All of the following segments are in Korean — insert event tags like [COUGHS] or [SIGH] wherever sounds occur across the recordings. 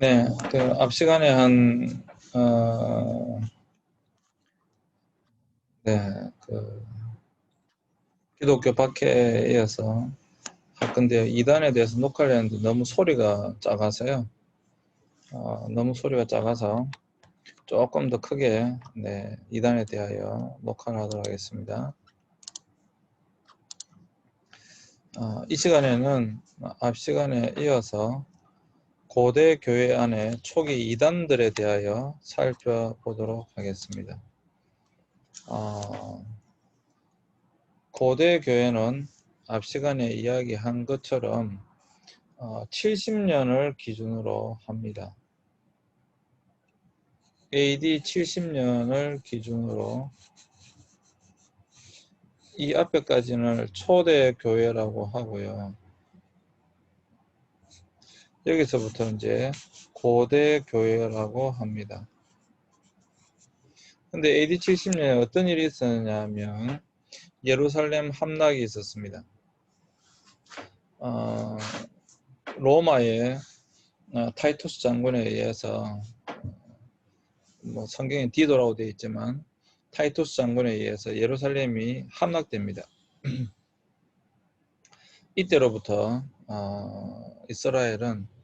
네, 그 앞 시간에 한 어, 네, 그 기독교 박해에 이어서 할 건데요. 이단에 대해서 녹화를 했는데 너무 소리가 작아서요. 어, 너무 소리가 작아서 조금 더 크게 네, 이단에 대하여 녹화를 하도록 하겠습니다. 어, 이 시간에는 앞 시간에 이어서 고대 교회 안에 초기 이단들에 대하여 살펴보도록 하겠습니다. 어, 고대 교회는 앞 시간에 이야기한 것처럼 어, 70년을 기준으로 합니다. AD 70년을 기준으로 이 앞에까지는 초대 교회라고 하고요. 여기서부터 이제 고대 교회라고 합니다. 근데 AD 70년에 어떤 일이 있었냐 하면 예루살렘 함락이 있었습니다. 어, 로마의 어, 타이투스 장군에 의해서 뭐 성경에 디도라고 되어 있지만 타이투스 장군에 의해서 예루살렘이 함락됩니다. [CLEARS THROAT] 이때로부터 어, 이스라엘은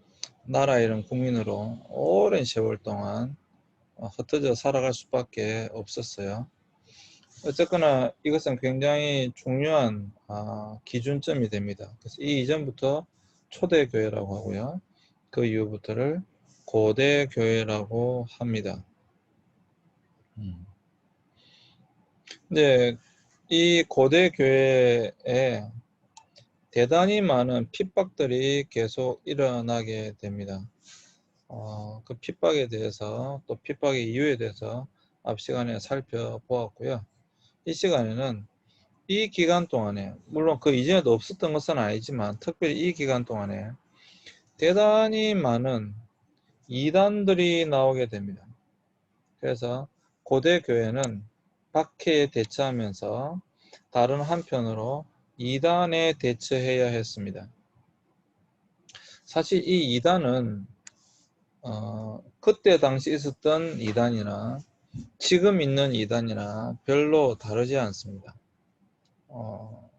나라 이런 국민으로 오랜 세월 동안 어, 흩어져 살아갈 수밖에 없었어요. 어쨌거나 이것은 굉장히 중요한 어, 기준점이 됩니다. 그래서 이 이전부터 초대교회라고 하고요. 그 이후부터를 고대교회라고 합니다. 음. 근데 이 고대교회에 대단히 많은 핍박들이 계속 일어나게 됩니다. 어, 그 핍박에 대해서 또 핍박의 이유에 대해서 앞 시간에 살펴보았고요. 이 시간에는 이 기간 동안에 물론 그 이전에도 없었던 것은 아니지만 특별히 이 기간 동안에 대단히 많은 이단들이 나오게 됩니다. 그래서 고대 교회는 박해에 대처하면서 다른 한편으로 이단에 대처해야 했습니다. 사실 이 이단은 어, 그때 당시 있었던 이단이나 지금 있는 이단이나 별로 다르지 않습니다. 어,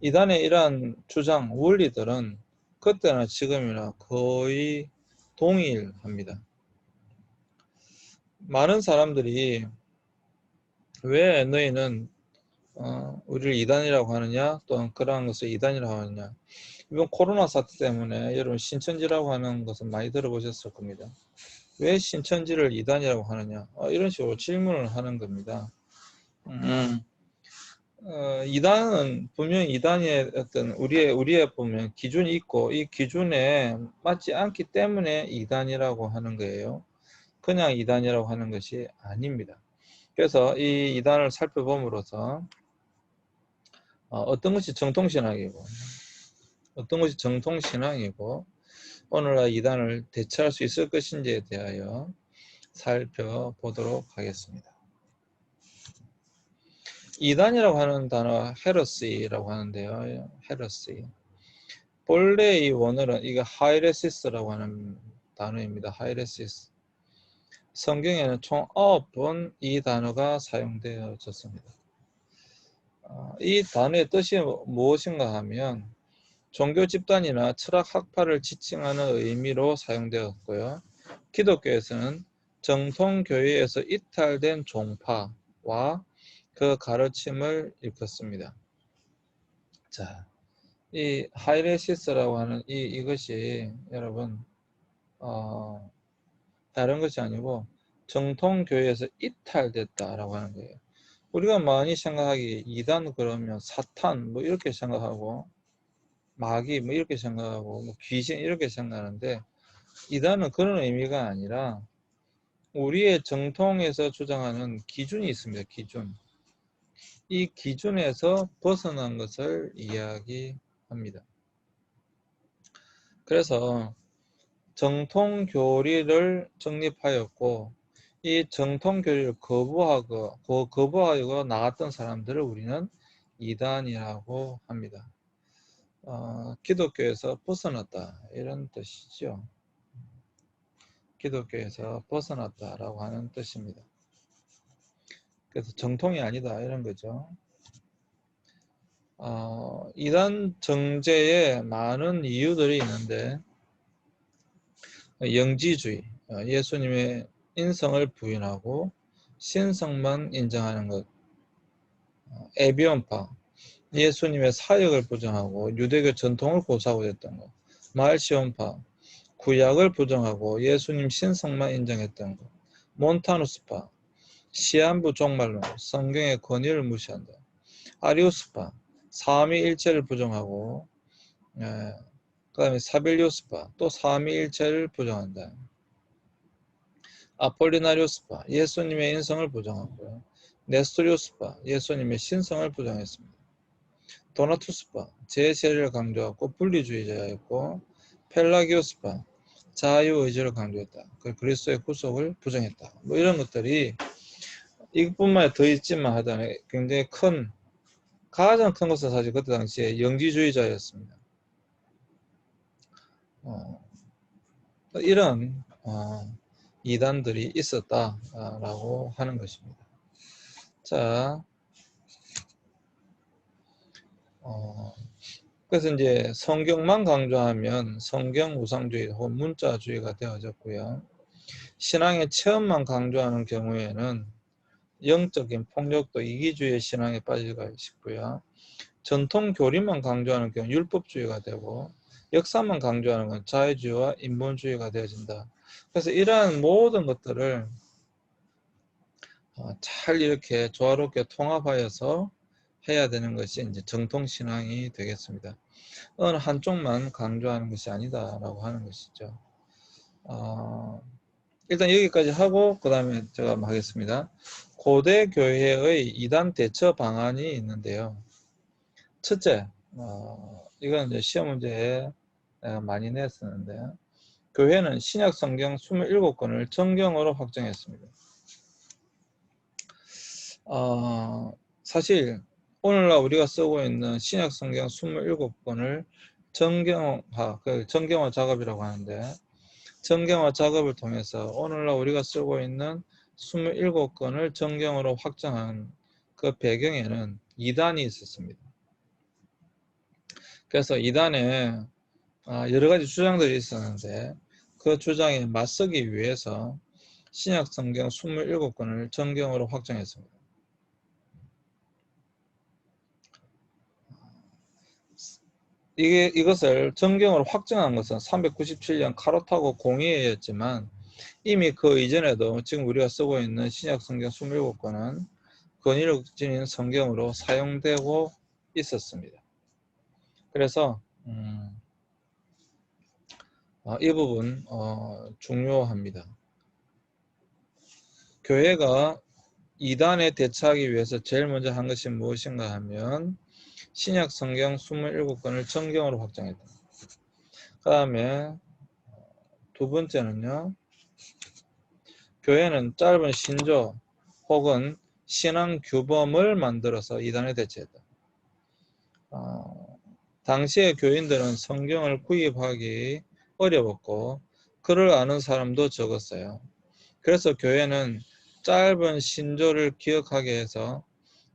이단의 이러한 주장, 원리들은 그때나 지금이나 거의 동일합니다. 많은 사람들이 왜 너희는 어, 우리를 이단이라고 하느냐 또는 그러한 것을 이단이라고 하느냐. 이번 코로나 사태 때문에 여러분 신천지라고 하는 것은 많이 들어보셨을 겁니다. 왜 신천지를 이단이라고 하느냐? 어, 이런 식으로 질문을 하는 겁니다. 음, 어, 이단은 분명히 이단의 어떤 우리의 우리의 보면 기준이 있고 이 기준에 맞지 않기 때문에 이단이라고 하는 거예요. 그냥 이단이라고 하는 것이 아닙니다. 그래서 이 이단을 살펴봄으로써 어, 어떤 것이 정통신앙이고 어떤 것이 정통신앙이고 오늘날 이단을 대처할 수 있을 것인지에 대하여 살펴보도록 하겠습니다. 이단이라고 하는 단어 헤러시라고 하는데요. 헤러시. 본래 이 원어는 이거 하이레시스라고 하는 단어입니다. 하이레시스. 성경에는 총 9번 이 단어가 사용되어졌습니다. 어, 이 단어의 뜻이 무엇인가 하면 종교 집단이나 철학 학파를 지칭하는 의미로 사용되었고요. 기독교에서는 정통교회에서 이탈된 종파와 그 가르침을 일컫습니다. 자, 이 하이레시스라고 하는 이 이것이 여러분 어, 다른 것이 아니고 정통교회에서 이탈됐다라고 하는 거예요. 우리가 많이 생각하기 이단 그러면 사탄 뭐 이렇게 생각하고 마귀 뭐 이렇게 생각하고 뭐 귀신 이렇게 생각하는데 이단은 그런 의미가 아니라 우리의 정통에서 주장하는 기준이 있습니다. 기준. 이 기준에서 벗어난 것을 이야기합니다. 그래서 정통 교리를 정립하였고 이 정통 교리를 거부하고 거부하고 나갔던 사람들을 우리는 이단이라고 합니다. 어, 기독교에서 벗어났다 이런 뜻이죠. 기독교에서 벗어났다라고 하는 뜻입니다. 그래서 정통이 아니다 이런 거죠. 어, 이단 정제에 많은 이유들이 있는데 영지주의, 어, 예수님의 인성을 부인하고 신성만 인정하는 것, 어, 에비온파, 예수님의 사역을 부정하고 유대교 전통을 고사하고 했던 것, 말시온파, 구약을 부정하고 예수님 신성만 인정했던 것, 몬타누스파, 시한부 종말론, 성경의 권위를 무시한다. 아리우스파, 삼위일체를 부정하고 예, 그 다음에 사빌리오스파. 또 삼위일체를 부정한다. 아폴리나리오스파 예수님의 인성을 부정하고요. 네스토리오스파 예수님의 신성을 부정했습니다. 도나투스파 제세를 강조하고 분리주의자였고 펠라기오스파 자유의지를 강조했다. 그 그리스도의 구속을 부정했다. 뭐 이런 것들이 이것뿐만 더 있지만 하여튼 굉장히 큰 가장 큰 것은 사실 그때 당시에 영지주의자였습니다. 어, 이런 어, 이단들이 있었다라고 하는 것입니다. 자, 어, 그래서 이제 성경만 강조하면 성경 우상주의 혹은 문자주의가 되어졌고요. 신앙의 체험만 강조하는 경우에는 영적인 폭력도 이기주의 신앙에 빠질까 싶고요. 전통 교리만 강조하는 경우 율법주의가 되고 역사만 강조하는 건 자유주의와 인본주의가 되어진다. 그래서 이러한 모든 것들을 어, 잘 이렇게 조화롭게 통합하여서 해야 되는 것이 이제 정통 신앙이 되겠습니다. 어느 한쪽만 강조하는 것이 아니다라고 하는 것이죠. 어, 일단 여기까지 하고 그 다음에 제가 하겠습니다. 고대 교회의 이단 대처 방안이 있는데요. 첫째, 어, 이건 이제 시험 문제에 많이 냈었는데 교회는 신약 성경 27권을 정경으로 확정했습니다. 어, 사실 오늘날 우리가 쓰고 있는 신약 성경 27권을 정경화, 그 정경화 작업이라고 하는데 정경화 작업을 통해서 오늘날 우리가 쓰고 있는 27건을 정경으로 확정한 그 배경에는 이단이 있었습니다. 그래서 이단에 아, 여러 가지 주장들이 있었는데 그 주장에 맞서기 위해서 신약 성경 27권을 정경으로 확정했습니다. 이게 이것을 정경으로 확정한 것은 397년 카로타고 공의회였지만 이미 그 이전에도 지금 우리가 쓰고 있는 신약 성경 27권은 권위를 지닌 성경으로 사용되고 있었습니다. 그래서 음, 어, 이 부분 어, 중요합니다. 교회가 이단에 대처하기 위해서 제일 먼저 한 것이 무엇인가 하면 신약 성경 27권을 정경으로 확정했다. 그 다음에 두 번째는요. 교회는 짧은 신조 혹은 신앙 규범을 만들어서 이단에 대체했다. 어, 당시의 교인들은 성경을 구입하기 어려웠고 글을 아는 사람도 적었어요. 그래서 교회는 짧은 신조를 기억하게 해서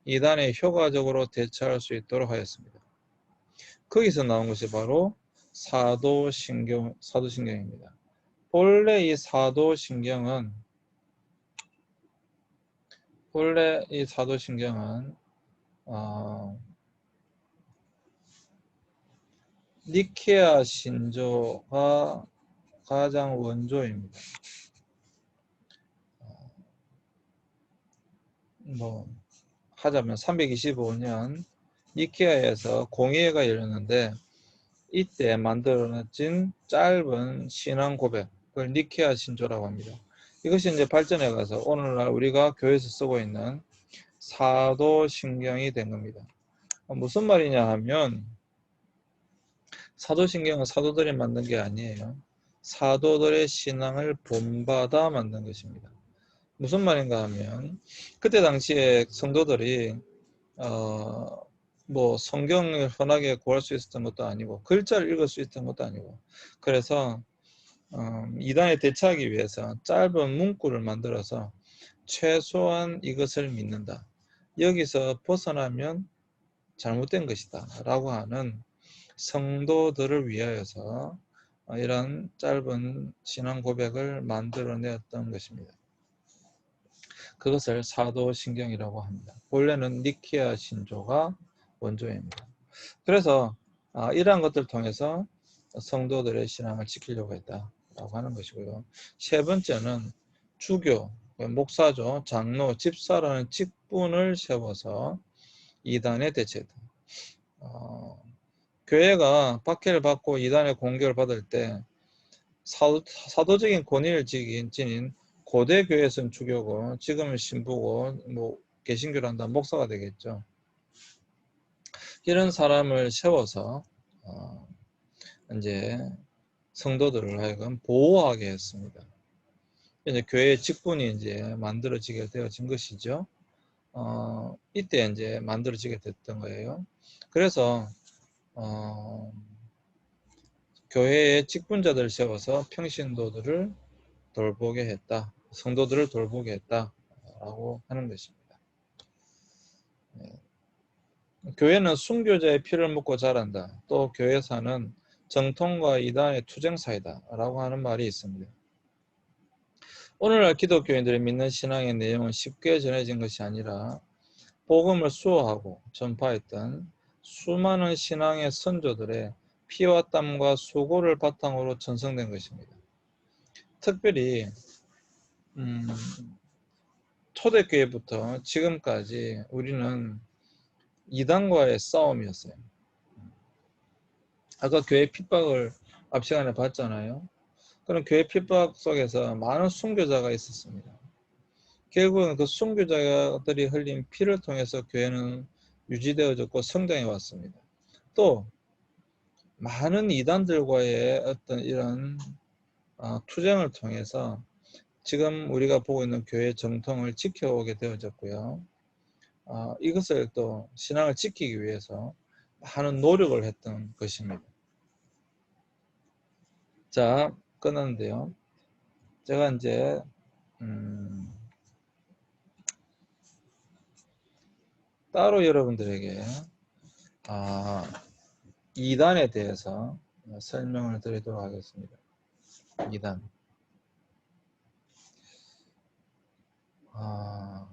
이단에 효과적으로 대처할 수 있도록 하였습니다. 거기서 나온 것이 바로 사도신경, 사도신경입니다. 본래 이 사도신경은 본래 이 사도신경은 어, 니케아 신조가 가장 원조입니다. 어, 뭐 하자면 325년 니케아에서 공의회가 열렸는데 이때 만들어진 짧은 신앙 고백을 니케아 신조라고 합니다. 이것이 이제 발전해 가서 오늘날 우리가 교회에서 쓰고 있는 사도신경이 된 겁니다. 무슨 말이냐 하면 사도신경은 사도들이 만든 게 아니에요. 사도들의 신앙을 본받아 만든 것입니다. 무슨 말인가 하면 그때 당시에 성도들이 어, 뭐 성경을 흔하게 구할 수 있었던 것도 아니고 글자를 읽을 수 있었던 것도 아니고 그래서 어, 이단에 대처하기 위해서 짧은 문구를 만들어서 최소한 이것을 믿는다. 여기서 벗어나면 잘못된 것이다. 라고 하는 성도들을 위하여서 이런 짧은 신앙 고백을 만들어내었던 것입니다. 그것을 사도신경이라고 합니다. 본래는 니키아 신조가 원조입니다. 그래서 아, 이러한 것들을 통해서 성도들의 신앙을 지키려고 했다라고 하는 것이고요. 세 번째는 주교, 목사죠. 장로, 집사라는 직분을 세워서 이단에 대체했다. 어, 교회가 박해를 받고 이단의 공격을 받을 때 사도, 사도적인 권위를 지닌 고대 교회에서는 주교고 지금은 신부고 뭐 개신교를 한다 목사가 되겠죠. 이런 사람을 세워서 어, 이제 성도들을 하여금 보호하게 했습니다. 이제 교회의 직분이 이제 만들어지게 되어진 것이죠. 어, 이때 이제 만들어지게 됐던 거예요. 그래서 어, 교회의 직분자들을 세워서 평신도들을 돌보게 했다. 성도들을 돌보게 했다라고 하는 것입니다. 네. 교회는 순교자의 피를 먹고 자란다. 또 교회사는 정통과 이단의 투쟁사이다. 라고 하는 말이 있습니다. 오늘날 기독교인들이 믿는 신앙의 내용은 쉽게 전해진 것이 아니라 복음을 수호하고 전파했던 수많은 신앙의 선조들의 피와 땀과 수고를 바탕으로 전성된 것입니다. 특별히 음, 초대교회부터 지금까지 우리는 이단과의 싸움이었어요. 아까 교회 핍박을 앞 시간에 봤잖아요. 그런 교회 핍박 속에서 많은 순교자가 있었습니다. 결국은 그 순교자들이 흘린 피를 통해서 교회는 유지되어졌고 성장해 왔습니다. 또 많은 이단들과의 어떤 이런 어, 투쟁을 통해서 지금 우리가 보고 있는 교회 정통을 지켜오게 되어졌고요. 어, 이것을 또 신앙을 지키기 위해서 많은 노력을 했던 것입니다. 자, 끊었는데요. 제가 이제 음, 따로 여러분들에게 아, 2단에 대해서 설명을 드리도록 하겠습니다. 2단. 아,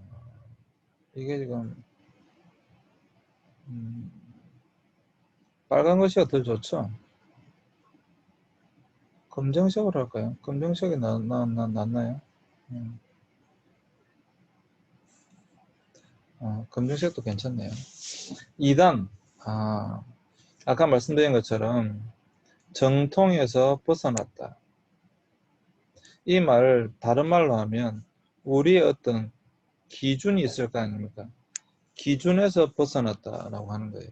이게 지금 음, 빨간 것이 더 좋죠? 검정색으로 할까요? 검정색이 나, 나, 나, 낫나요? 음. 어, 검정색도 괜찮네요. 2단, 아, 아까 말씀드린 것처럼 정통에서 벗어났다. 이 말을 다른 말로 하면 우리의 어떤 기준이 있을 거 아닙니까? 기준에서 벗어났다라고 하는 거예요.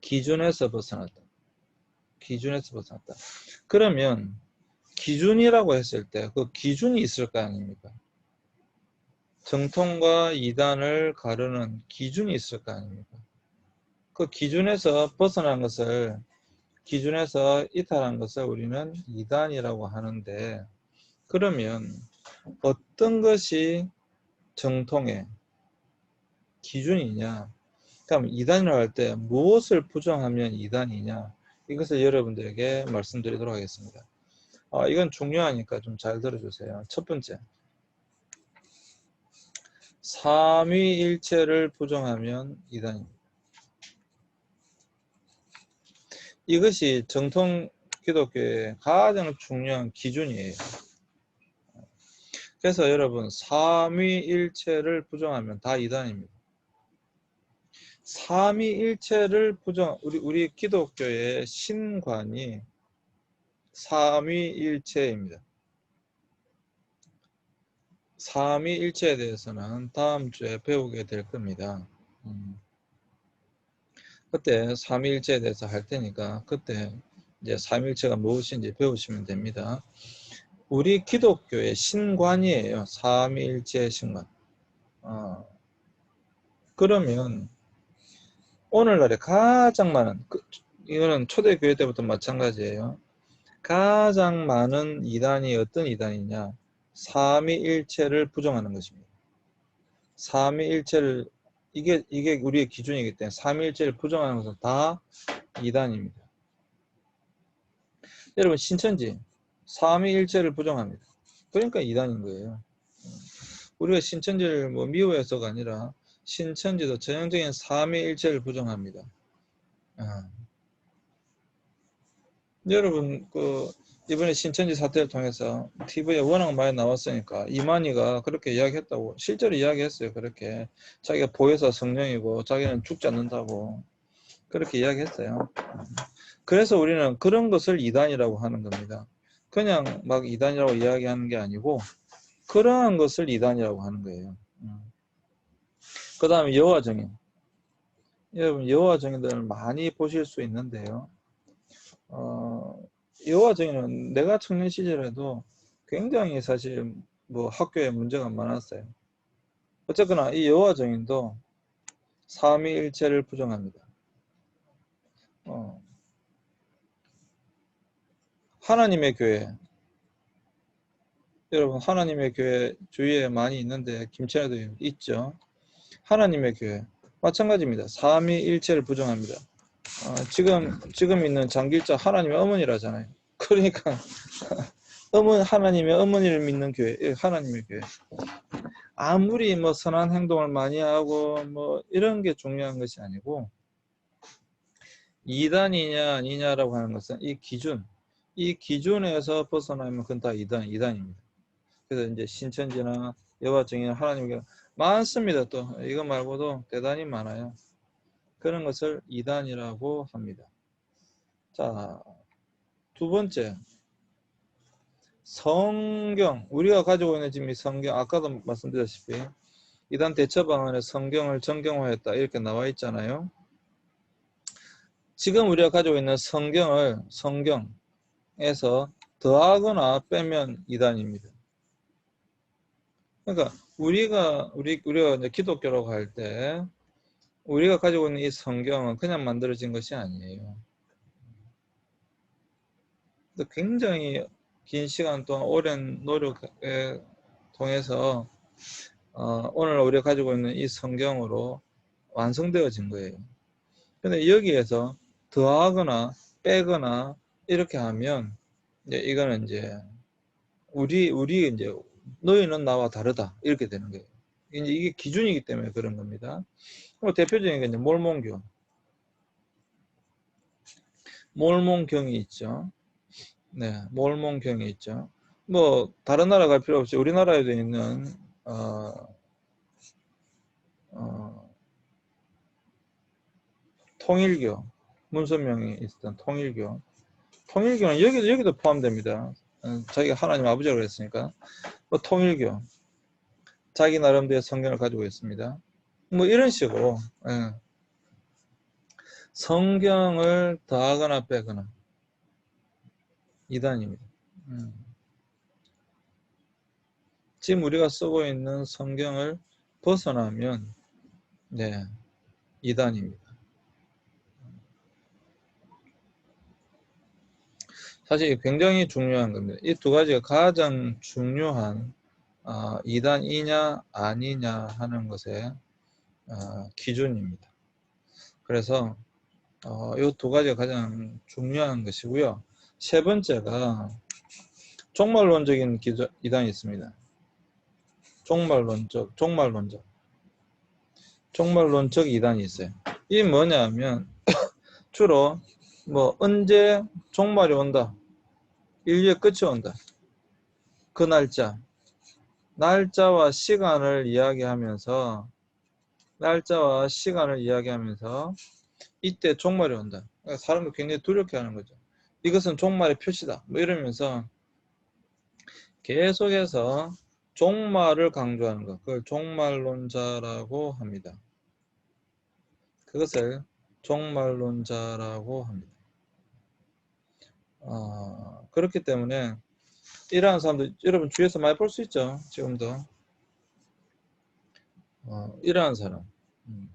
기준에서 벗어났다. 기준에서 벗어났다. 그러면 기준이라고 했을 때 그 기준이 있을 거 아닙니까? 정통과 이단을 가르는 기준이 있을 거 아닙니까? 그 기준에서 벗어난 것을 기준에서 이탈한 것을 우리는 이단이라고 하는데 그러면 어떤 것이 정통의 기준이냐? 그럼 이단이라고 할 때 무엇을 부정하면 이단이냐? 이것을 여러분들에게 말씀드리도록 하겠습니다. 아, 이건 중요하니까 좀 잘 들어주세요. 첫 번째, 삼위일체를 부정하면 이단입니다. 이것이 정통 기독교의 가장 중요한 기준이에요. 그래서 여러분 삼위일체를 부정하면 다 이단입니다. 삼위일체를 부정 우리 우리 기독교의 신관이 삼위일체입니다. 삼위일체에 대해서는 다음 주에 배우게 될 겁니다. 음. 그때 삼위일체에 대해서 할 테니까 그때 이제 삼위일체가 무엇인지 배우시면 됩니다. 우리 기독교의 신관이에요. 삼위일체 신관. 어. 그러면 오늘날에 가장 많은 그, 이거는 초대교회 때부터 마찬가지예요. 가장 많은 이단이 어떤 이단이냐? 삼위일체를 부정하는 것입니다. 삼위일체를 이게 이게 우리의 기준이기 때문에 삼위일체를 부정하는 것은 다 이단입니다. 여러분 신천지 삼위일체를 부정합니다. 그러니까 이단인 거예요. 우리가 신천지를 뭐 미워해서가 아니라 신천지도 전형적인 삼위일체를 부정합니다. 아. 여러분 그 이번에 신천지 사태를 통해서 TV에 워낙 많이 나왔으니까 이만희가 그렇게 이야기했다고 실제로 이야기했어요. 그렇게 자기가 보혜사 성령이고 자기는 죽지 않는다고 그렇게 이야기했어요. 그래서 우리는 그런 것을 이단이라고 하는 겁니다. 그냥 막 이단이라고 이야기하는 게 아니고 그러한 것을 이단이라고 하는 거예요. 그 다음에 여호와 정인. 여러분 여호와 정인들을 많이 보실 수 있는데요. 어, 여호와 정인은 내가 청년 시절에도 굉장히 사실 뭐 학교에 문제가 많았어요. 어쨌거나 이 여호와 정인도 삼위일체를 부정합니다. 어, 하나님의 교회 여러분 하나님의 교회 주위에 많이 있는데 김천에도 있죠. 하나님의 교회 마찬가지입니다. 삼위일체를 부정합니다. 어, 지금 지금 있는 장길자 하나님의 어머니라잖아요. [LAUGHS] 그러니까 어머니 하나님의 어머니를 믿는 교회, 예, 하나님의 교회. 아무리 뭐 선한 행동을 많이 하고 뭐 이런 게 중요한 것이 아니고 이단이냐 아니냐라고 하는 것은 이 기준, 이 기준에서 벗어나면 그건 다 이단, 이단입니다. 그래서 이제 신천지나 여화정이나 하나님께 많습니다. 또 이거 말고도 대단히 많아요. 그런 것을 이단이라고 합니다. 자, 두 번째. 성경. 우리가 가지고 있는 지금 이 성경, 아까도 말씀드렸다시피 이단 대처 방안에 성경을 정경화했다. 이렇게 나와 있잖아요. 지금 우리가 가지고 있는 성경을 성경에서 더하거나 빼면 이단입니다. 그러니까 우리가 우리 우리가 이제 기독교라고 할 때 우리가 가지고 있는 이 성경은 그냥 만들어진 것이 아니에요. 굉장히 긴 시간 동안 오랜 노력에 통해서 어, 오늘 우리가 가지고 있는 이 성경으로 완성되어진 거예요. 근데 여기에서 더하거나 빼거나 이렇게 하면 이제 이거는 이제 우리 우리 이제 너희는 나와 다르다 이렇게 되는 거예요. 이제 이게 기준이기 때문에 그런 겁니다. 뭐 대표적인 게 이제 몰몬교. 몰몬경이 있죠. 네, 몰몬경이 있죠. 뭐 다른 나라 갈 필요 없이 우리나라에도 있는 어, 어, 통일교 문선명이 있었던 통일교. 통일교는 여기도 여기도 포함됩니다. 어, 자기가 하나님 아버지라고 했으니까 뭐 통일교 자기 나름대로 성경을 가지고 있습니다. 뭐 이런 식으로 예. 성경을 더하거나 빼거나 이단입니다. 음. 지금 우리가 쓰고 있는 성경을 벗어나면 네 이단입니다. 사실 굉장히 중요한 겁니다. 이 두 가지가 가장 중요한 어, 이단이냐 아니냐 하는 어, 기준입니다. 그래서 어, 이두 가지가 가장 중요한 것이고요. 세 번째가 종말론적인 기조, 이단이 있습니다. 종말론적, 종말론적, 종말론적 이단이 있어요. 이 뭐냐면 [COUGHS] 주로 뭐 언제 종말이 온다, 인류의 끝이 온다. 그 날짜, 날짜와 시간을 이야기하면서 날짜와 시간을 이야기하면서 이때 종말이 온다. 그러니까 사람들 굉장히 두렵게 하는 거죠. 이것은 종말의 표시다. 뭐 이러면서 계속해서 종말을 강조하는 것. 그걸 종말론자라고 합니다. 그것을 종말론자라고 합니다. 어, 그렇기 때문에 이러한 사람들 여러분 주위에서 많이 볼 수 있죠. 지금도 어, 이러한 사람 음,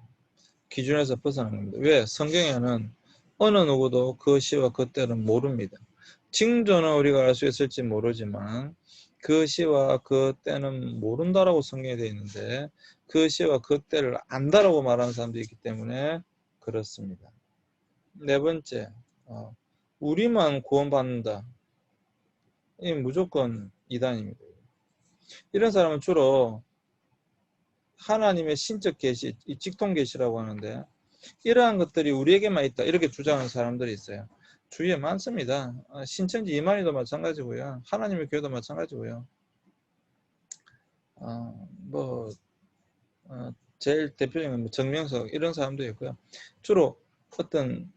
기준에서 벗어난 겁니다. 왜? 성경에는 어느 누구도 그 시와 그 때는 모릅니다. 징조는 우리가 알 수 있을지 모르지만 그 시와 그 때는 모른다라고 성경에 되어 있는데 그 시와 그 때를 안다라고 말하는 사람도 있기 때문에 그렇습니다. 네 번째, 어, 우리만 구원받는다. 이 무조건 이단입니다. 이런 사람은 주로 하나님의 신적 계시, 이 직통 계시라고 하는데 이러한 것들이 우리에게만 있다 이렇게 주장하는 사람들이 있어요. 주위에 많습니다. 어, 신천지 이만희도 마찬가지고요. 하나님의 교회도 마찬가지고요. 어, 뭐 어, 제일 대표적인 뭐 정명석 이런 사람도 있고요. 주로 어떤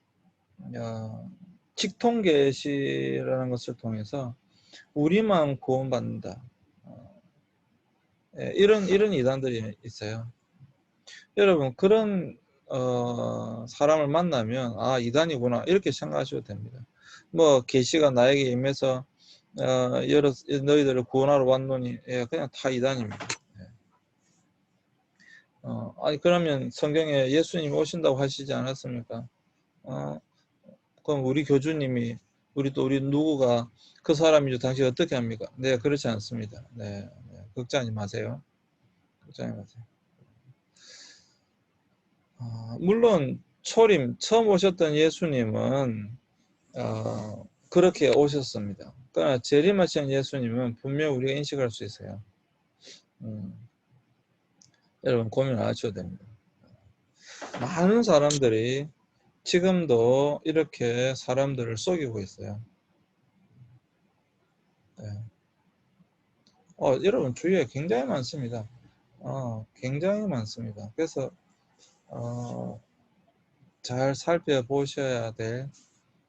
어, 직통 계시라는 것을 통해서 우리만 구원받는다. 어, 예, 이런 이런 이단들이 있어요. 여러분 그런 어, 사람을 만나면 아 이단이구나 이렇게 생각하셔도 됩니다. 뭐 계시가 나에게 임해서 어, 여러 너희들을 구원하러 왔노니 예, 그냥 다 이단입니다. 예. 어, 아니 그러면 성경에 예수님이 오신다고 하시지 않았습니까? 어, 그럼 우리 교주님이 우리 또 우리 누구가 그 사람이죠. 당신 어떻게 합니까? 네 그렇지 않습니다. 네, 네 걱정하지 마세요. 걱정하지 마세요. 어, 물론 초림 처음 오셨던 예수님은 어, 그렇게 오셨습니다. 그러나 재림하신 예수님은 분명 우리가 인식할 수 있어요. 음, 여러분 고민 안 하셔도 됩니다. 많은 사람들이 지금도 이렇게 사람들을 속이고 있어요. 네. 어, 여러분 주위에 굉장히 많습니다. 어, 굉장히 많습니다. 그래서 어, 잘 살펴보셔야 될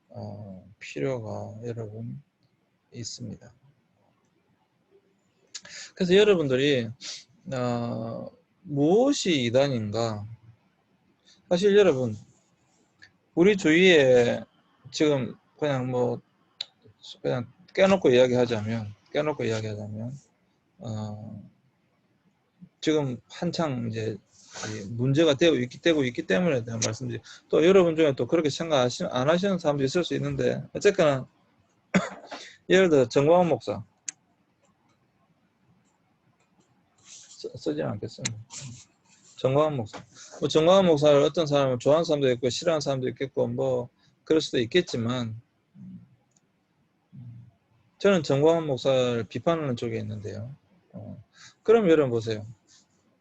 어, 필요가 여러분 있습니다. 그래서 여러분들이 어, 무엇이 이단인가? 사실 여러분 우리 주위에 지금 그냥 뭐 그냥 깨놓고 이야기하자면 깨놓고 이야기하자면 어, 지금 한창 이제 문제가 되고 있기, 되고 있기 때문에 대한 말씀드리 또 여러분 중에 또 그렇게 생각 안 하시는 사람도 있을 수 있는데 어쨌거나 [COUGHS] 예를 들어 정광훈 목사 써, 지 않겠습니다. 정광훈 목사 뭐 정광훈 목사를 어떤 사람은 좋아하는 사람도 있고 싫어하는 사람도 있겠고 뭐 그럴 수도 있겠지만 저는 정광훈 목사를 비판하는 쪽에 있는데요. 어, 그럼 여러분 보세요.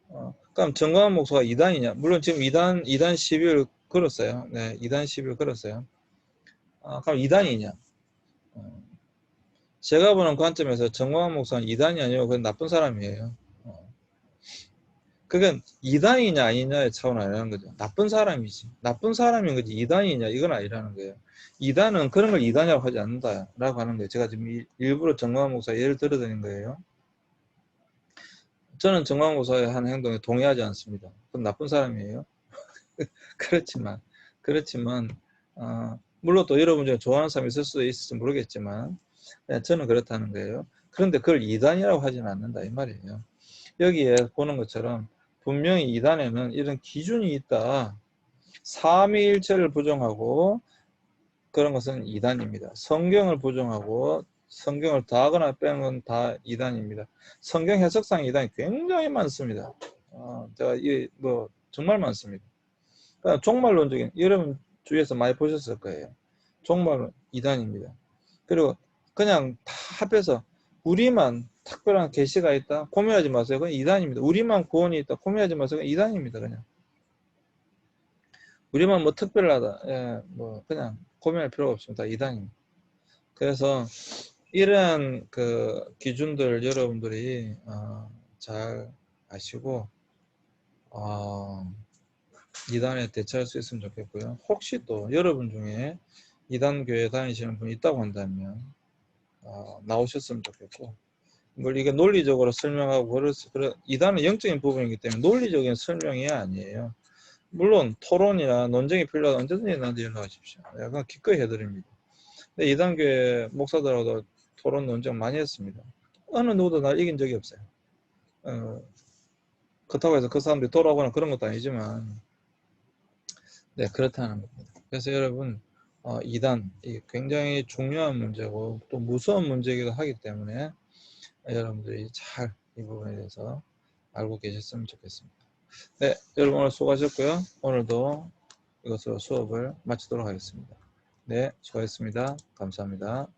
어, 그럼 정광훈 목사가 2단이냐? 물론 지금 2단, 2단 10일 걸었어요. 네, 2단 10일 걸었어요. 아, 그럼 2단이냐? 어, 제가 보는 관점에서 정광훈 목사는 2단이 아니고 그건 나쁜 사람이에요. 어. 그건 2단이냐 아니냐의 차원 아니라는 거죠. 나쁜 사람이지. 나쁜 사람인 거지 2단이냐 이건 아니라는 거예요. 2단은 그런 걸 2단이라고 하지 않는다라고 하는 거예요. 제가 지금 일부러 정광훈 목사 예를 들어드린 거예요. 저는 정광호사의 한 행동에 동의하지 않습니다. 그건 나쁜 사람이에요. [LAUGHS] 그렇지만 그렇지만 어, 물론 또 여러분 중에 좋아하는 사람이 있을 수도 있을지 모르겠지만 네, 저는 그렇다는 거예요. 그런데 그걸 이단이라고 하지는 않는다 이 말이에요. 여기에 보는 것처럼 분명히 이단에는 이런 기준이 있다. 삼위일체를 부정하고 그런 것은 이단입니다. 성경을 부정하고 성경을 더하거나 빼는 건다 이단입니다. 성경 해석상 이단이 굉장히 많습니다. 어, 제가 이 뭐 정말 많습니다. 그러니까 종말론적인 여러분 주위에서 많이 보셨을 거예요. 종말론 이단입니다. 그리고 그냥 다 합해서 우리만 특별한 계시가 있다 고민하지 마세요. 그건 이단입니다. 우리만 구원이 있다 고민하지 마세요. 그건 이단입니다. 그냥 우리만 뭐 특별하다 예, 뭐 그냥 고민할 필요가 없습니다. 이단입니다. 그래서 이러한 그 기준들 여러분들이 어, 잘 아시고 어, 이단에 대처할 수 있으면 좋겠고요. 혹시 또 여러분 중에 이단 교회 다니시는 분이 있다고 한다면 어, 나오셨으면 좋겠고 물 이게 논리적으로 설명하고 그래 이단은 영적인 부분이기 때문에 논리적인 설명이 아니에요. 물론 토론이나 논쟁이 필요하다 언제든지 나한테 연락하십시오. 약간 기꺼이 해드립니다. 근데 이단교회 목사들하고도 토론 논쟁 많이 했습니다. 어느 누구도 날 이긴 적이 없어요. 어, 그렇다고 해서 그 사람들이 돌아오거나 그런 것도 아니지만 네 그렇다는 겁니다. 그래서 여러분 어, 이단 이 굉장히 중요한 문제고 또 무서운 문제이기도 하기 때문에 여러분들이 잘 이 부분에 대해서 알고 계셨으면 좋겠습니다. 네, 여러분 오늘 수고하셨고요. 오늘도 이것으로 수업을 마치도록 하겠습니다. 네, 수고하셨습니다. 감사합니다.